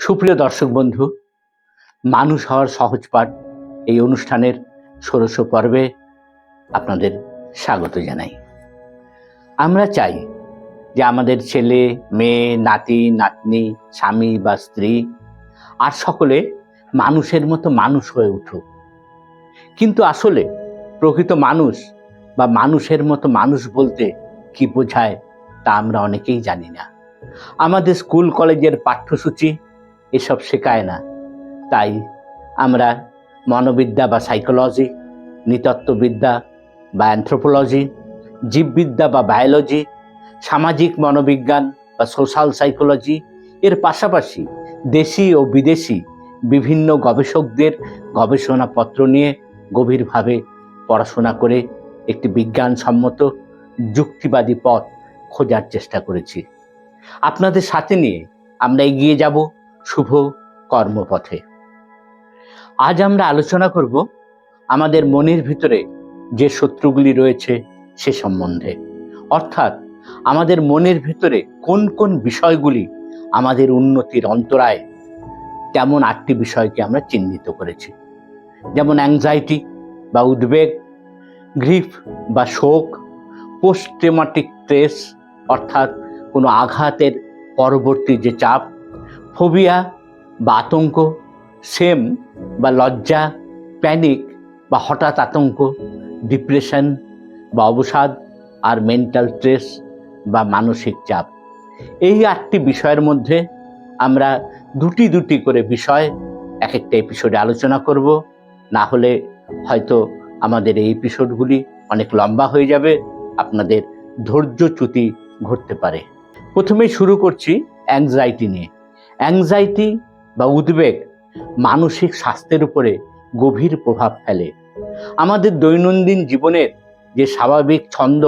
সুপ্রিয় দর্শক বন্ধু, মানুষ হওয়ার সহজ পাঠ এই অনুষ্ঠানের ষোড়শ পর্বে আপনাদের স্বাগত জানাই। আমরা চাই যে আমাদের ছেলে, মেয়ে, নাতি, নাতনি, স্বামী বা স্ত্রী, আর সকলে মানুষের মতো মানুষ হয়ে উঠুক। কিন্তু আসলে প্রকৃত মানুষ বা মানুষের মতো মানুষ বলতে কি বোঝায় তা আমরা অনেকেই জানি না। আমাদের স্কুল, কলেজের পাঠ্যসূচি এসব শেখায় না। তাই আমরা মনোবিদ্যা বা সাইকোলজি নৃতত্ত্ববিদ্যা বা অ্যান্থ্রোপোলজি জীববিদ্যা বা বায়োলজি সামাজিক মনোবিজ্ঞান বা সোশ্যাল সাইকোলজি এর পাশাপাশি দেশি ও বিদেশি বিভিন্ন গবেষকদের গবেষণাপত্র নিয়ে গভীরভাবে পড়াশোনা করে একটি বিজ্ঞানসম্মত যুক্তিবাদী পথ খোঁজার চেষ্টা করেছি। আপনাদের সাথে নিয়ে আমরা এগিয়ে যাব। শুভ কর্মপথে। আজ আমরা আলোচনা করব আমাদের মনের ভিতরে যে শত্রুগুলি রয়েছে সে সম্বন্ধে। অর্থাৎ আমাদের মনের ভিতরে কোন কোন বিষয়গুলি আমাদের উন্নতির অন্তরায় তেমন আটটি বিষয়কে আমরা চিহ্নিত করেছি। যেমন অ্যাংজাইটি বা উদ্বেগ গ্রিফ বা শোক পোস্ট ট্রেমাটিক স্ট্রেস অর্থাৎ কোনো আঘাতের পরবর্তী যে চাপ ফোবিয়া বা আতঙ্ক, সেম বা লজ্জা, প্যানিক বা হঠাৎ আতঙ্ক, ডিপ্রেশন বা অবসাদ আর মেন্টাল স্ট্রেস বা মানসিক চাপ। এই আটটি বিষয়ের মধ্যে আমরা দুটি দুটি করে বিষয় এক একটা এপিসোডে আলোচনা করব। না হলে হয়তো আমাদের এই এপিসোডগুলি অনেক লম্বা হয়ে যাবে, আপনাদের ধৈর্যচ্যুতি ঘটতে পারে। প্রথমে শুরু করছি অ্যাংজাইটি নিয়ে। অ্যাংজাইটি বা উদ্বেগ মানসিক স্বাস্থ্যের উপরে গভীর প্রভাব ফেলে। আমাদের দৈনন্দিন জীবনের যে স্বাভাবিক ছন্দ,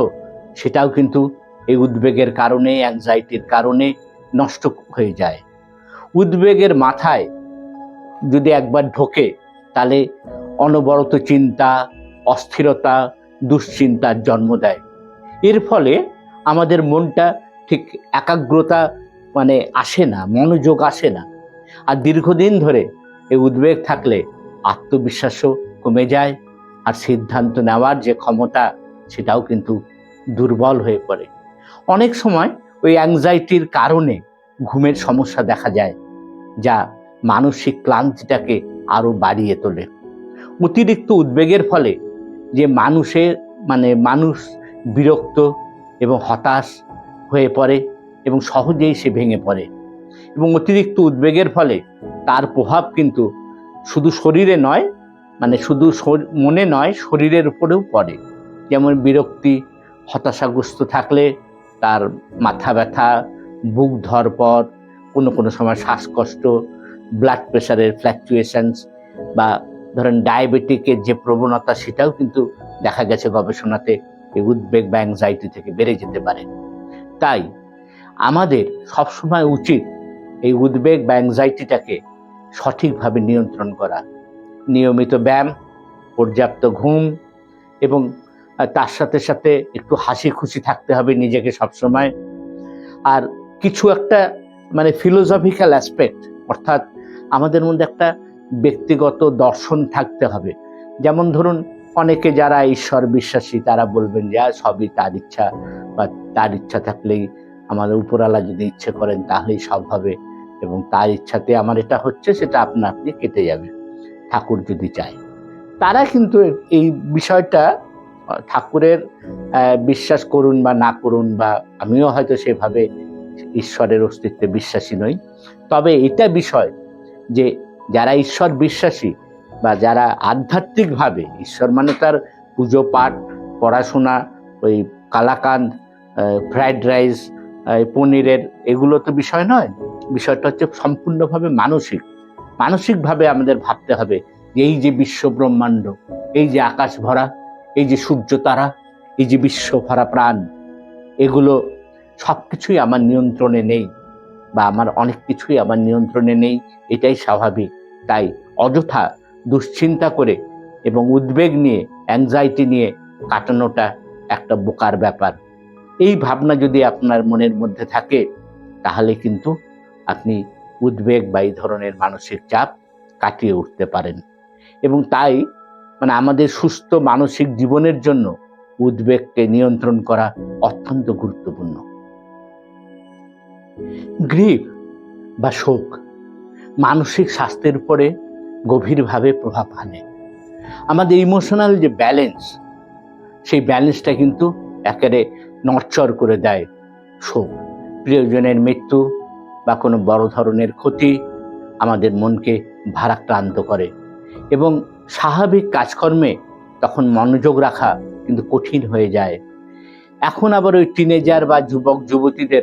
সেটাও কিন্তু এই উদ্বেগের কারণে অ্যাংজাইটির কারণে নষ্ট হয়ে যায়। উদ্বেগের মাথায় যদি একবার ঢোকে, তাহলে অনবরত চিন্তা, অস্থিরতা, দুশ্চিন্তার জন্ম দেয়। এর ফলে আমাদের মনটা ঠিক একাগ্রতা মানে আসে না, মনোযোগ আসে না। আর দীর্ঘদিন ধরে এই উদ্বেগ থাকলে আত্মবিশ্বাসও কমে যায় আর সিদ্ধান্ত নেওয়ার যে ক্ষমতা, সেটাও কিন্তু দুর্বল হয়ে পড়ে। অনেক সময় ওই অ্যাংজাইটির কারণে ঘুমের সমস্যা দেখা যায়, যা মানসিক ক্লান্তিটাকে আরও বাড়িয়ে তোলে। অতিরিক্ত উদ্বেগের ফলে যে মানুষের মানে মানুষ বিরক্ত এবং হতাশ হয়ে পড়ে এবং সহজেই সে ভেঙে পড়ে এবং অতিরিক্ত উদ্বেগের ফলে তার প্রভাব কিন্তু শুধু শরীরে নয় মানে শুধু মনে নয়, শরীরের উপরেও পড়ে। যেমন বিরক্তি, হতাশাগ্রস্ত থাকলে তার মাথা ব্যথা, বুক ধরপর কোনো কোনো সময় শ্বাসকষ্ট ব্লাড প্রেশারের ফ্ল্যাকচুয়েশনস বা ধরেন ডায়াবেটিকের যে প্রবণতা সেটাও কিন্তু দেখা গেছে গবেষণাতে, এই উদ্বেগ বা অ্যাংজাইটি থেকে বেড়ে যেতে পারে। তাই আমাদের সবসময় উচিত এই উদ্বেগ বা অ্যাংজাইটিটাকে সঠিকভাবে নিয়ন্ত্রণ করা। নিয়মিত ব্যায়াম, পর্যাপ্ত ঘুম এবং তার সাথে সাথে একটু হাসি খুশি থাকতে হবে নিজেকে সবসময়। আর কিছু একটা মানে ফিলোসফিক্যাল অ্যাসপেক্ট অর্থাৎ আমাদের মধ্যে একটা ব্যক্তিগত দর্শন থাকতে হবে। যেমন ধরুন, অনেকে যারা ঈশ্বর বিশ্বাসী, তারা বলবেন যে সবই তার ইচ্ছা বা তার ইচ্ছা থাকলেই আমাদের উপরালা যদি ইচ্ছে করেন তাহলেই সব হবে এবং তার ইচ্ছাতে আমার এটা হচ্ছে, সেটা আপনা আপনি কেটে যাবে ঠাকুর যদি চায়। তারা কিন্তু এই বিষয়টা ঠাকুরের বিশ্বাস করুন বা না করুন বা আমিও হয়তো সেভাবে ঈশ্বরের অস্তিত্বে বিশ্বাসী নই। তবে এটা বিষয় যে যারা ঈশ্বর বিশ্বাসী বা যারা আধ্যাত্মিকভাবে, ঈশ্বর মানে তার পুজো পাঠ, পড়াশোনা, ওই কালাকান্দ ফ্রাইড রাইস পনিরের, এগুলো তো বিষয় নয়। বিষয়টা হচ্ছে সম্পূর্ণভাবে মানসিক। মানসিকভাবে আমাদের ভাবতে হবে এই যে বিশ্ব ব্রহ্মাণ্ড, এই যে আকাশ ভরা, এই যে সূর্য তারা, এই যে বিশ্ব ভরা প্রাণ, এগুলো সব কিছুই আমার নিয়ন্ত্রণে নেই বা আমার অনেক কিছুই আমার নিয়ন্ত্রণে নেই, এটাই স্বাভাবিক। তাই অযথা দুশ্চিন্তা করে এবং উদ্বেগ নিয়ে অ্যাংজাইটি নিয়ে কাটানোটা একটা বোকার ব্যাপার। এই ভাবনা যদি আপনার মনের মধ্যে থাকে, তাহলে কিন্তু আপনি উদ্বেগ বা এই ধরনের মানসিক চাপ কাটিয়ে উঠতে পারেন। এবং তাই মানে আমাদের সুস্থ মানসিক জীবনের জন্য উদ্বেগকে নিয়ন্ত্রণ করা অত্যন্ত গুরুত্বপূর্ণ। গ্রিপ বা শোক মানসিক স্বাস্থ্যের উপরে গভীরভাবে প্রভাব ফেলে আমাদের ইমোশনাল যে ব্যালেন্স, সেই ব্যালেন্সটা কিন্তু একেবারে নড়চর করে দেয়। শোক প্রিয়জনের মৃত্যু বা কোনো বড় ধরনের ক্ষতি আমাদের মনকে ভারাক্রান্ত করে এবং স্বাভাবিক কাজকর্মে তখন মনোযোগ রাখা কিন্তু কঠিন হয়ে যায়। এখন আবার ওই টিনেজার বা যুবক, যুবতীদের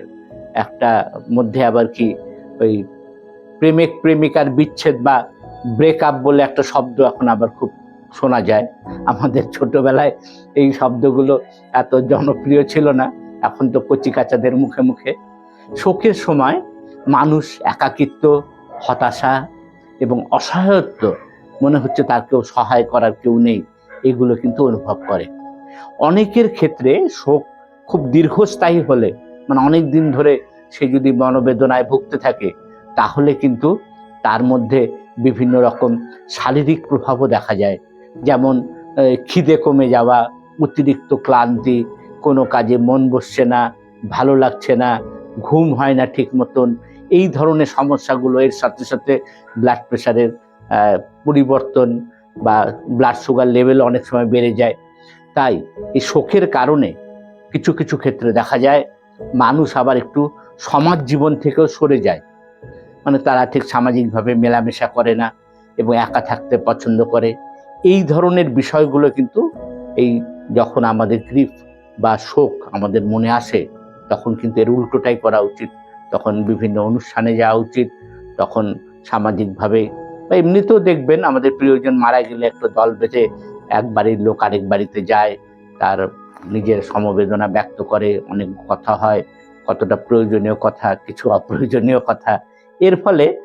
একটা মধ্যে আবার কি ওই প্রেমিক, প্রেমিকার বিচ্ছেদ বা ব্রেকআপ বলে একটা শব্দ এখন আবার খুব শোনা যায়। আমাদের ছোটবেলায় এই শব্দগুলো এত জনপ্রিয় ছিল না, এখন তো কচিকাচাদের মুখে মুখে। শোকের সময় মানুষ একাকিত্ব, হতাশা এবং অসহায়ত্ব, মনে হচ্ছে তার কেউ সহায় করার কেউ নেই, এগুলো কিন্তু অনুভব করে। অনেকের ক্ষেত্রে শোক খুব দীর্ঘস্থায়ী হলে মানে অনেক দিন ধরে সে যদি মনোবেদনায় ভুগতে থাকে, তাহলে কিন্তু তার মধ্যে বিভিন্ন রকম শারীরিক প্রভাবও দেখা যায়। যেমন খিদে কমে যাওয়া, অতিরিক্ত ক্লান্তি, কোনো কাজে মন বসছে না, ভালো লাগছে না, ঘুম হয় না ঠিক মতন, এই ধরনের সমস্যাগুলো এর সাথে সাথে ব্লাড প্রেশারের পরিবর্তন বা ব্লাড সুগার লেভেল অনেক সময় বেড়ে যায়। তাই এই শোকের কারণে কিছু কিছু ক্ষেত্রে দেখা যায়, মানুষ আবার একটু সমাজ জীবন থেকেও সরে যায়। মানে তারা ঠিক সামাজিকভাবে মেলামেশা করে না এবং একা থাকতে পছন্দ করে। এই ধরনের বিষয়গুলো কিন্তু এই যখন আমাদের গ্রিফ বা শোক আমাদের মনে আসে, তখন কিন্তু এর উল্টোটাই করা উচিত। তখন বিভিন্ন অনুষ্ঠানে যাওয়া উচিত। তখন সামাজিকভাবে বা এমনিতেও দেখবেন আমাদের প্রিয়জন মারা গেলে একটা দল বেঁধে এক বাড়ির লোক আরেক বাড়িতে যায়, তার নিজের সমবেদনা ব্যক্ত করে, অনেক কথা হয়, কতটা প্রয়োজনীয় কথা, কিছু অপ্রয়োজনীয় কথা। এর ফলে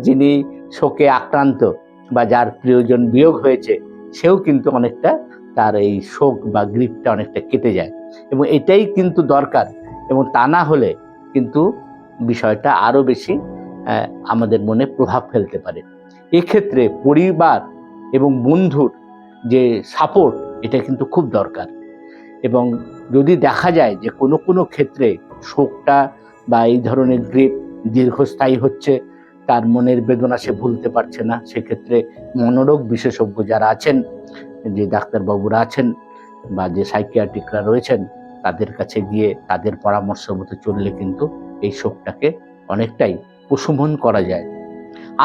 যিনি শোকে আক্রান্ত বা যার প্রিয়জন বিয়োগ হয়েছে, সেও কিন্তু অনেকটা তার এই শোক বা গ্রিপটা অনেকটা কেটে যায়। এবং এটাই কিন্তু দরকার। এবং তা না হলে কিন্তু বিষয়টা আরও বেশি আমাদের মনে প্রভাব ফেলতে পারে। এক্ষেত্রে পরিবার এবং বন্ধুর যে সাপোর্ট এটা কিন্তু খুব দরকার। এবং যদি দেখা যায় যে কোনো কোনো ক্ষেত্রে শোকটা বা এই ধরনের গ্রিপ দীর্ঘস্থায়ী হচ্ছে তার মনের বেদনা সে ভুলতে পারছে না। সেক্ষেত্রে মনোরোগ বিশেষজ্ঞ যারা আছেন, যে ডাক্তারবাবুরা আছেন বা যে সাইকিয়াট্রিকরা রয়েছেন, তাদের কাছে গিয়ে তাদের পরামর্শ মতো চললে কিন্তু এই শোকটাকে অনেকটাই প্রশমন করা যায়।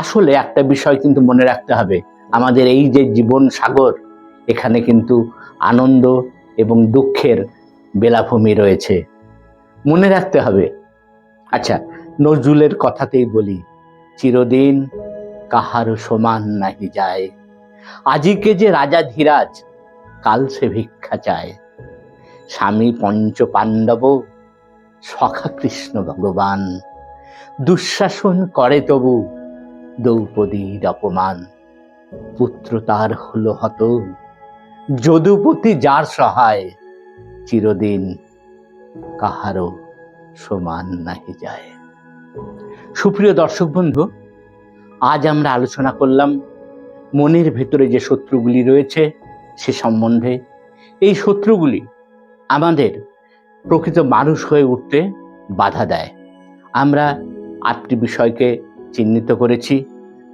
আসলে একটা বিষয় কিন্তু মনে রাখতে হবে, আমাদের এই যে জীবন সাগর, এখানে কিন্তু আনন্দ এবং দুঃখের বেলাভূমি রয়েছে। মনে রাখতে হবে। আচ্ছা নজরুলের কথাতেই বলি চিরদিন কাহারও সমান নাহি যায়। আজিকে যে রাজা ধীরাজ, কাল সে ভিক্ষা চায়। স্বামী পঞ্চ পাণ্ডব সখা কৃষ্ণ ভগবান, দুঃশাসন করে তবু দ্রৌপদীর অপমান। পুত্র তার হলো হত, যদুপতি যার সহায়, চিরদিন কাহারও সমান নাহি যায়। সুপ্রিয় দর্শক বন্ধু, আজ আমরা আলোচনা করলাম মনের ভেতরে যে শত্রুগুলি রয়েছে সে সম্বন্ধে। এই শত্রুগুলি আমাদের প্রকৃত মানুষ হয়ে উঠতে বাধা দেয়। আমরা আটটি বিষয়কে চিহ্নিত করেছি।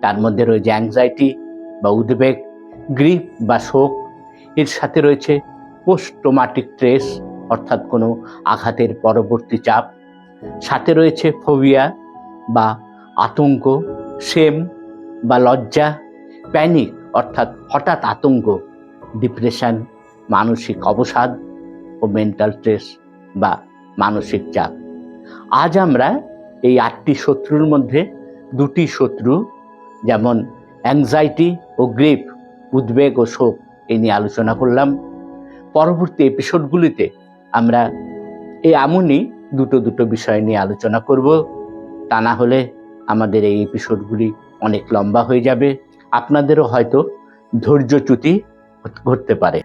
তার মধ্যে রয়েছে অ্যাংজাইটি বা উদ্বেগ গ্রিফ বা শোক। এর সাথে রয়েছে পোস্টোমাটিক ট্রেস অর্থাৎ কোনো আঘাতের পরবর্তী চাপ। সাথে রয়েছে ফোবিয়া বা আতঙ্ক সেম বা লজ্জা প্যানিক অর্থাৎ হঠাৎ আতঙ্ক ডিপ্রেশন মানসিক অবসাদ ও মেন্টাল স্ট্রেস বা মানসিক চাপ। আজ আমরা এই আটটি শত্রুর মধ্যে দুটি শত্রু যেমন অ্যাংজাইটি ও গ্রিপ উদ্বেগ ও শোক এ নিয়ে আলোচনা করলাম। পরবর্তী এপিসোডগুলিতে আমরা এই এমনই দুটো দুটো বিষয় নিয়ে আলোচনা করব। তা না হলে আমাদের এই এপিসোডগুলি অনেক লম্বা হয়ে যাবে। আপনাদেরও হয়তো ধৈর্যচ্যুতি ঘটতে পারে।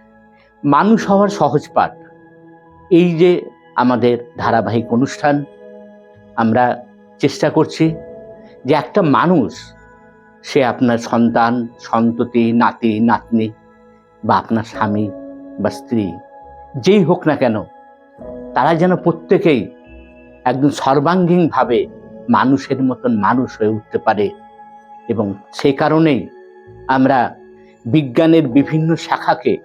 মানুষ হওয়ার সহজ পাঠ, এই যে আমাদের ধারাবাহিক অনুষ্ঠান, আমরা চেষ্টা করছি যে একটা মানুষ, সে আপনার সন্তান, সন্ততি, নাতি, নাতনি বা আপনার স্বামী বা স্ত্রী, যেই হোক না কেন, তারা যেন প্রত্যেকেই একদম সর্বাঙ্গীনভাবে মানুষের মতন মানুষ হয়ে উঠতে পারে। এবং সেই কারণেই আমরা বিজ্ঞানের বিভিন্ন শাখাকে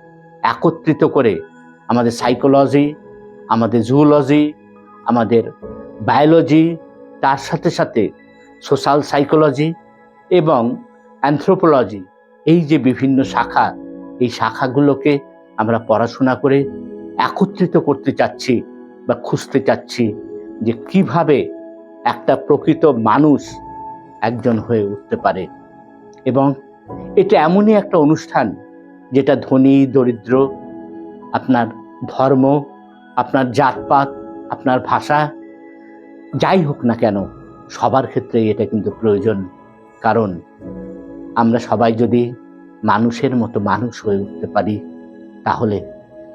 একত্রিত করে আমাদের সাইকোলজি আমাদের জুওলজি আমাদের বায়োলজি তার সাথে সাথে সোশ্যাল সাইকোলজি এবং অ্যান্থ্রোপোলজি এই যে বিভিন্ন শাখা, এই শাখাগুলোকে আমরা পড়াশোনা করে একত্রিত করতে চাচ্ছি বা খুঁজতে চাচ্ছি যে কীভাবে একটা প্রকৃত মানুষ একজন হয়ে উঠতে পারে। এবং এটা এমনই একটা অনুষ্ঠান যেটা ধনী, দরিদ্র, আপনার ধর্ম, আপনার জাতপাত, আপনার ভাষা, যাই হোক না কেন, সবার ক্ষেত্রে এটা কিন্তু প্রয়োজন। কারণ আমরা সবাই যদি মানুষের মতো মানুষ হয়ে উঠতে পারি, তাহলে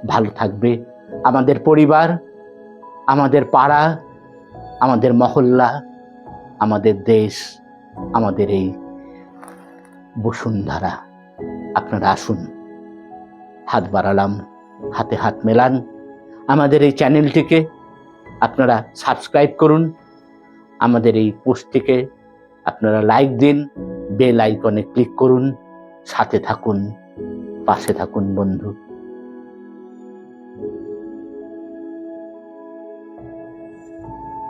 ভালো থাকবে। আমাদের পরিবার, আমাদের পাড়া আমাদের মহল্লা, আমাদের দেশ, আমাদের এই বসুন্ধরা। আপনারা আসুন, হাত বাড়ালাম, হাতে হাত মেলান। আমাদের এই চ্যানেলটিকে আপনারা সাবস্ক্রাইব করুন। আমাদের এই পোস্টটিকে আপনারা লাইক দিন, বেল আইকনে ক্লিক করুন। সাথে থাকুন, পাশে থাকুন বন্ধু।